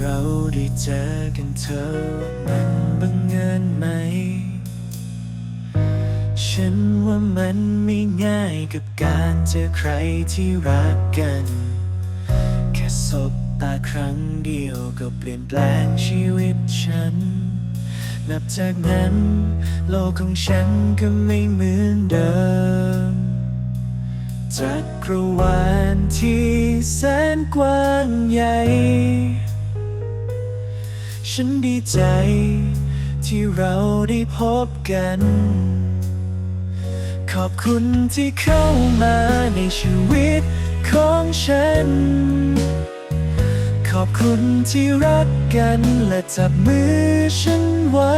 เราได้เจอกันเธอมันบังเอิญไหม ฉันว่ามันไม่ง่ายกับการเจอใครที่รักกัน แค่สบตาครั้งเดียวก็เปลี่ยนแปลงชีวิตฉัน นับจากนั้น โลกของฉันก็ไม่เหมือนเดิม จักรวาลที่แสนกว้างใหญ่ ฉันดีใจ ที่เราได้พบกัน ขอบคุณที่เข้ามาในชีวิตของฉัน ขอบคุณที่รักกันและจับมือฉันไว้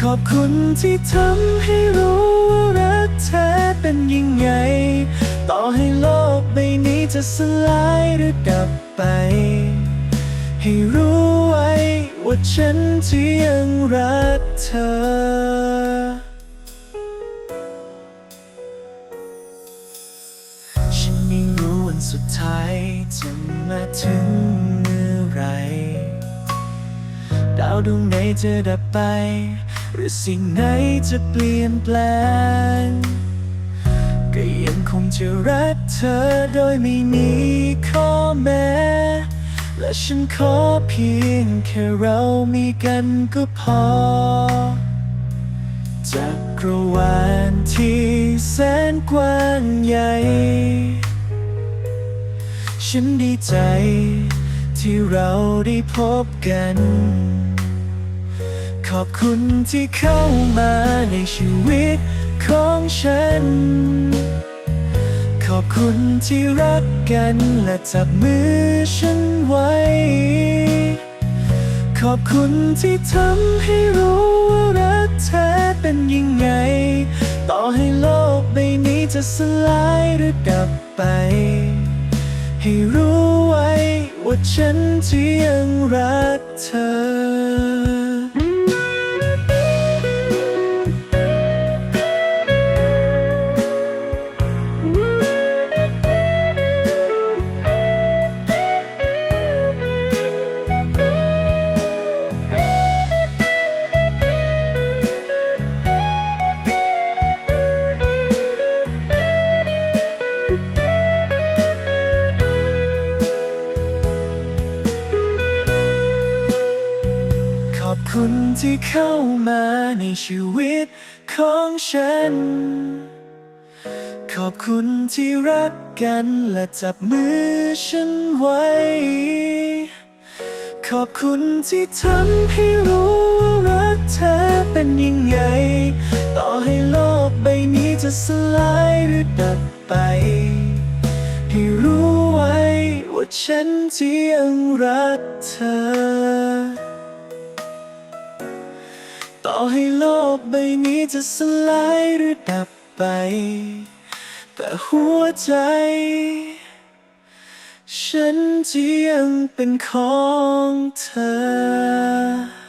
ขอบคุณที่ทำให้รู้ว่ารักแท้เป็นยังไง ต่อให้โลกใบนี้จะสลายหรือดับไป ให้รู้ไว้ว่าฉันที่ยังรักเธอฉันไม่รู้วันสุดท้ายจะมาถึงเมื่อไร ดาวดวงไหนจะดับไป หรือสิ่งไหนจะเปลี่ยนแปลง ก็ยังคงจะรักเธอโดยไม่มีข้อแม้ และฉันขอเพียงแค่เรามีกันก็พอ จักรวาลที่แสนกว้างใหญ่ ฉันดีใจที่เราได้พบกัน ขอบคุณที่เข้ามาในชีวิตของฉัน อบคุณที่รักกันและจับมือฉันไว้ ขอบคุณที่ทำให้รู้ว่ารักแท้เป็นยังไง ต่อให้โลกใบนี้จะสลายหรือดับไป ให้รู้ไว้ว่าฉันที่ยังรักเธอ อบคุณที่เข้ามาในชีวิตของฉัน ขอบคุณที่รักกันและจับมือฉันไว้ ขอบคุณที่ทำให้รู้ว่ารักเธอเป็นยังไง ต่อให้โลกใบนี้จะสลายหรือดับไปให้รู้ไว้ว่าฉันที่ยังรักเธอต่อ ให้โลกใบนี้จะสลายหรือดับไป แต่หัวใจ ฉันจะยังเป็นของเธอ